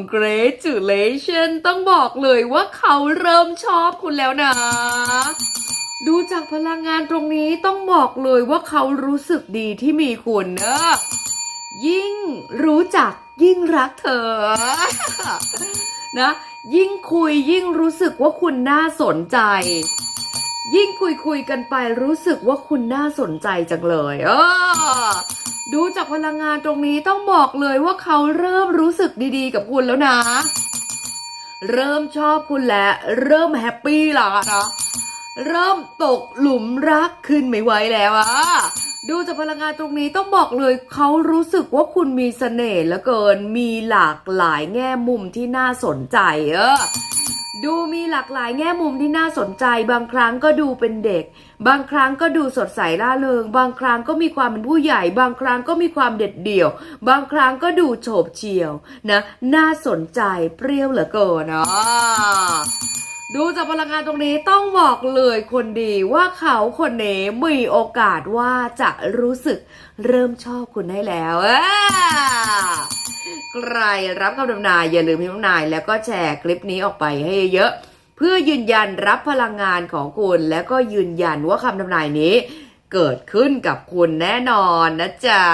congratulation ต้องบอกเลยว่าเขาเริ่มชอบคุณแล้วนะ ดูจากพลังงานตรงนี้ต้องบอกเลยว่าเขารู้สึกดีที่มีคุณเนอะยิ่งรู้จักยิ่งรักเธอ นะ ยิ่งคุยยิ่งรู้สึกว่าคุณน่าสนใจ ยิ่งคุยคุยกันไปรู้สึกว่าคุณน่าสนใจจังเลย เออ ดูจากพลังงานตรงนี้ต้องบอกเลยว่าเขาเริ่มรู้สึกดีๆ กับคุณแล้วนะ เริ่มชอบคุณแล้วเริ่มแฮปปี้ล้วนะเริ่มตกหลุมรักขึ้นไม่ไหวแล้วอะดูจากพลังงานตรงนี้ต้องบอกเลยเขารู้สึกว่าคุณมีเสน่ห์เหลือเกิน มีหลากหลายแง่มุมที่น่าสนใจเออ ดูมีหลากหลายแง่มุมที่น่าสนใจ บางครั้งก็ดูเป็นเด็ก บางครั้งก็ดูสดใสร่าเริง บางครั้งก็มีความเป็นผู้ใหญ่ บางครั้งก็มีความเด็ดเดี่ยว บางครั้งก็ดูโฉบเฉี่ยวนะ น่าสนใจเปรี้ยวเหลือเกินเนาะ ดูจากพลังงานตรงนี้ต้องบอกเลยคนดีว่าเขาคนนี้มีโอกาสว่าจะรู้สึกเริ่มชอบคุณได้แล้วใครรับคำทำนายอย่าลืมพิมพ์ทำนายแล้วก็แชร์คลิปนี้ออกไปให้เยอะ เพื่อยืนยันรับพลังงานของคุณ แล้วก็ยืนยันว่าคำทำนายนี้เกิดขึ้นกับคุณแน่นอนนะจ๊ะ